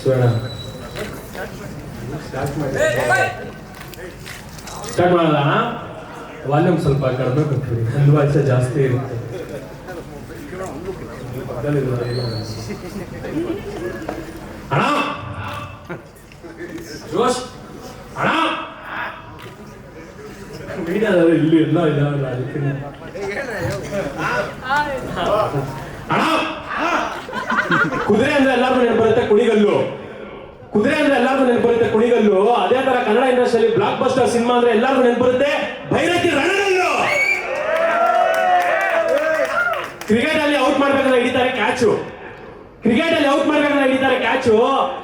ಸುವರ್ಣ start ಮಾಡಿ start ಮಾಡಲ್ಲ volume ಸ್ವಲ್ಪ ಕಡಿಮೆ ಕೊಟ್ಬಿಡಿ ಒಂದು ವಾಯ್ಸ್ ಜಾಸ್ತಿ ಇರುತ್ತೆ ಪಕ್ಕದಲ್ಲಿರೋರು ಏನು ಮಾಡಲ್ಲ. ಅಣ್ಣ ಜೋಶ್ ಅಣ್ಣ ಮೀಡಿಯಾದವರು ಇಲ್ಲಿ ಎಲ್ಲ ಇದಾವಲ್ಲ ಅದಕ್ಕೆ ಅಣ್ಣ ಕುದುರೆ ಅಂದ್ರೆ ಎಲ್ಲಾರ್ಗು ನೆನಪರುತ್ತೆ ಕುಣಿಗಲ್ಲು. ಕುದುರೆ ಅಂದ್ರೆ ಎಲ್ಲಾರ್ಗು ನೆನಪು ಬರುತ್ತೆ ಕುಣಿಗಲ್ಲು. ಅದೇ ತರ ಕನ್ನಡ ಇಂಡಸ್ಟ್ರಿಯಲ್ಲಿ ಬ್ಲಾಕ್ ಬಸ್ಟರ್ ಸಿನಿಮಾ ಅಂದ್ರೆ ಎಲ್ಲಾರ್ಗು ನೆನಪರುತ್ತೆ ಭೈರತಿ ರಣಗಲ್ಲು. ಕ್ರಿಕೆಟ್ ಅಲ್ಲಿ ಔಟ್ ಮಾಡ್ಬೇಕಂದ್ರೆ ಹಿಡಿತಾರೆ ಕ್ಯಾಚು ಕ್ರಿಕೆಟ್ ಅಲ್ಲಿ ಔಟ್ ಮಾಡ್ಬೇಕಂದ್ರೆ ಹಿಡಿತಾರೆ ಕ್ಯಾಚು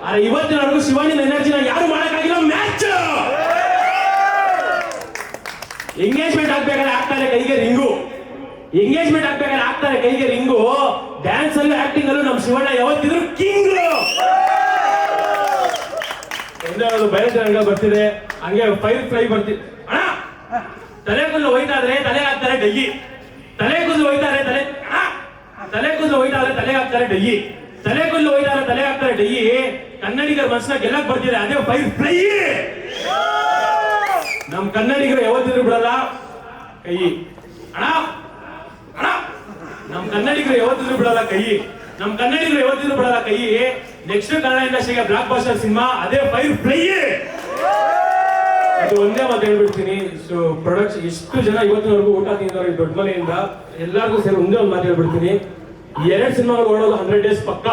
ಆದ್ರೆ ಇವತ್ತಿನವರೆಗೂ ಶಿವಾನಿನ ಎನರ್ಜಿನ ಯಾರು ಮಾಡಕ್ಕಾಗಿಲ್ಲ? ಮ್ಯಾಚ್ ಎಂಗೇಜ್ಮೆಂಟ್ ಆಗ್ಬೇಕಾದ್ರೆ ಆಗ್ತಾರೆ ಕೈಗೆ ರಿಂಗು. ಎಂಗೇಜ್ಮೆಂಟ್ ಆಗ್ಬೇಕಾದ್ರೆ ಆಗ್ತಾರೆ ಕೈಗೆ ರಿಂಗು. ಡ್ಯಾನ್ಸ್ ಅಲ್ಲೂ ಆಕ್ಟಿಂಗ್ ಅಲ್ಲೂ ನಮ್ಮ ಶಿವಣ್ಣ ಯಾವತ್ತಿದ್ರು ಕಿಂಗ್ ಒಂದು ಬಯಲು ಬರ್ತಿದೆ. ಹಂಗೆ ಫೈರ್ ಫ್ಲೈ ಬರ್ತಿದೆ ಅಣ್ಣ, ತಲೆ ಕೂದಲು ಹೋಯ್ತಾದ್ರೆ ತಲೆ ಹಾಕ್ತಾರೆ ಡಯ್ಯಿ ತಲೆ ಕೂದಲು ಹೋಯ್ತಾರೆ ತಲೆ! ತಲೆ ಕೂದಲು ಹೋಯ್ತಾದ್ರೆ ತಲೆ ಹಾಕ್ತಾರೆ ಡಯ್ಯಿ ತಲೆ ಕೂದಲು ಹೋಯ್ತಾರೆ ತಲೆ ಹಾಕ್ತಾರೆ ಡಯ್ಯಿ ಕನ್ನಡಿಗರ ಮನಸ್ಸಿನ ಗೆಲ್ಲಕ್ ಬರ್ತಿದೆ. ಅದೇ ಫೈರ್ ಫ್ಲೈ ನಮ್ ಕನ್ನಡಿಗರು ಯಾವತ್ತಿದ್ರು ಬಿಡಲ್ಲ. ಕೈ ಅಣ್ಣ ನಮ್ ಕನ್ನಡಿಗರು ಯಾವತ್ತಿದ್ರು ಬಿಡಲ್ಲ ಕೈ. ನಮ್ ಕನ್ನಡಿಗರು ಯಾವತ್ತಿದ್ರು ಬಿಡಲ್ಲ ಕೈ. ನೆಕ್ಸ್ಟ್ ಕನ್ನಡ ಇಂಡಸ್ಟ್ರಿಗೆ ಬ್ಲಾಕ್ ಬಾಸ್ಟರ್ ಸಿನಿಮಾ, ಅದೇ ಫೈರ್ ಫ್ಲೈ ಅದು ಒಂದೇ ಮಾತು ಹೇಳ್ಬಿಡ್ತೀನಿ. ಸೊ ಪ್ರೊಡಕ್ಷನ್ ಎಷ್ಟು ಜನ ಇವತ್ತಿನವರೆಗೂ ಊಟ ತಿಂದವರು ದೊಡ್ಡ ಮನೆಯಿಂದ, ಎಲ್ಲರಿಗೂ ಸೇರಿ ಒಂದೇ ಒಂದು ಮಾತು ಹೇಳ್ಬಿಡ್ತೀನಿ. ಎರಡು ಸಿನಿಮಾಗಳು ಓಡೋದು ಹಂಡ್ರೆಡ್ ಡೇಸ್ ಪಕ್ಕ.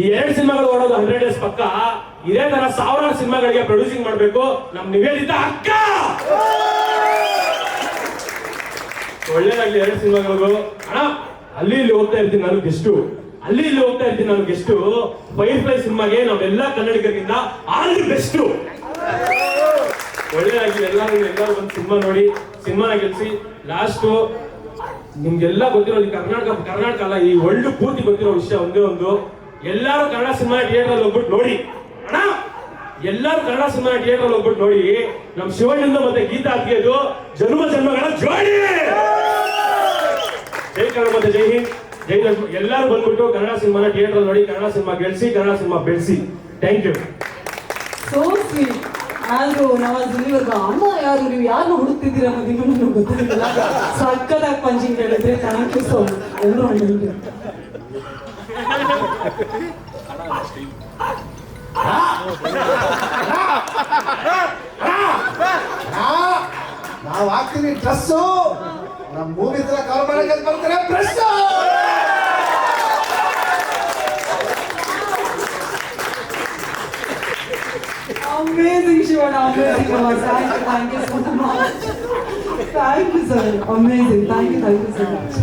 ಈ ಎರಡು ಸಿನಿಮಾಗಳು ಓಡೋದು ಹಂಡ್ರೆಡ್ ಡೇಸ್ ಪಕ್ಕ. ಇದೇ ತರ ಸಾವಿರಾರು ಸಿನಿಮಾಗಳಿಗೆ ಪ್ರೊಡ್ಯೂಸಿಂಗ್ ಮಾಡಬೇಕು. ನಮ್ ನಿವೇದಿತ ಅಕ್ಕ. ಒಳ್ಳೇದಾಗ್ಲಿ ಎರಡು ಸಿನಿಮಾಗಳಿಗೂ. ಅಣ್ಣ, ಅಲ್ಲಿ ಇಲ್ಲಿ ಹೋಗ್ತಾ ಇರ್ತೀನಿ ನಾನು ಗೆಸ್ಟು. ಅಲ್ಲಿ ಇಲ್ಲಿ ಹೋಗ್ತಾ ಇರ್ತೀನಿ ನಾನು ಗೆಸ್ಟು. ಫೈರ್ ಫ್ಲೈ ಸಿನಿಮಾಗೆ ನಾವೆಲ್ಲ ಕನ್ನಡಿಗರಿಂದ ಆಲ್ ದಿ ಬೆಸ್ಟು. ಒಳ್ಳೇದಾಗ್ಲಿ ಎಲ್ಲರೂ ಎಲ್ಲರೂ ಒಂದು ಸಿನಿಮಾ ನೋಡಿ, ಸಿನಿಮಾನ ಗೆಲ್ಸಿ. ಲಾಸ್ಟು ನಿಮ್ಗೆಲ್ಲ ಗೊತ್ತಿರೋ ಕರ್ನಾಟಕ ಕರ್ನಾಟಕ ಅಲ್ಲ, ಈ ವರ್ಲ್ಡ್ ಪೂರ್ತಿ ಗೊತ್ತಿರೋ ವಿಷಯ ಒಂದೇ ಒಂದು. ಎಲ್ಲರೂ ಕನ್ನಡ ಸಿನಿಮಾ ಥಿಯೇಟರ್ ಅಲ್ಲಿ ಹೋಗ್ಬಿಟ್ಟು ನೋಡಿ. ಅಣ್ಣ, ಎಲ್ಲರೂ ಕನ್ನಡ ಸಿನಿಮಾ ಥಿಯೇಟರ್ ಅಲ್ಲಿ ಹೋಗ್ಬಿಟ್ಟು ನೋಡಿ. ನಮ್ ಶಿವಣ್ಣ ಮತ್ತೆ ಗೀತಾ ಅತ್ತಿಗೆದು ಜನ್ಮ ಜನ್ಮಗಳ ಜೋಡಿ. ಜೈ ಕನ್ನಡ ಮತ್ತೆ ಜೈ ಹಿಂದ್. ಜೈ ಎಲ್ಲರೂ ಬಂದ್ಬಿಟ್ಟು ಕನ್ನಡ ಸಿನಿಮಾನ ಥಿಯೇಟರ್ ನೋಡಿ ಕನ್ನಡ ಸಿನಿಮಾ ಗೆಲ್ಸಿ ಕನ್ನಡ ಸಿನಿಮಾ ಬೆಳೆಸಿ. Thank you. ಸೋ ಸ್ವೀಟ್ ಆದ್ರೂ ನವಾಜ್ ಇಲ್ಲಿವರೆಗೂ ಅಮ್ಮ ಯಾರು ನೀವು ಯಾರು ಹುಡುಕ್ತಿದ್ದೀರ ಅನ್ನೋದು ಇನ್ನೂ ನನಗೆ ಗೊತ್ತಿಲ್ಲ ಸಕ್ಕದಾಗಿ ಪಂಚಿಂಗ್ ಹೇಳಿದ್ರೆ ಥ್ಯಾಂಕ್ ಯು ಸೋ ಮಚ್ ಎಲ್ಲರೂ ಹೇಳಿದ್ರು ನಾವು ಹಾಕ್ತೀವಿ ಡ್ರೆಸ್ಸು. ನಮ್ಮ ಮೂವಿ ಹತ್ರ ಕಾಲ್ ಮಾಡಕ್ಕೆ ಬರ್ತಾರೆ dress Amazing, Shivana. Amazing, Navaz. Thank you, thank you so much. Thank you, sir. Amazing. Thank you, thank you so much.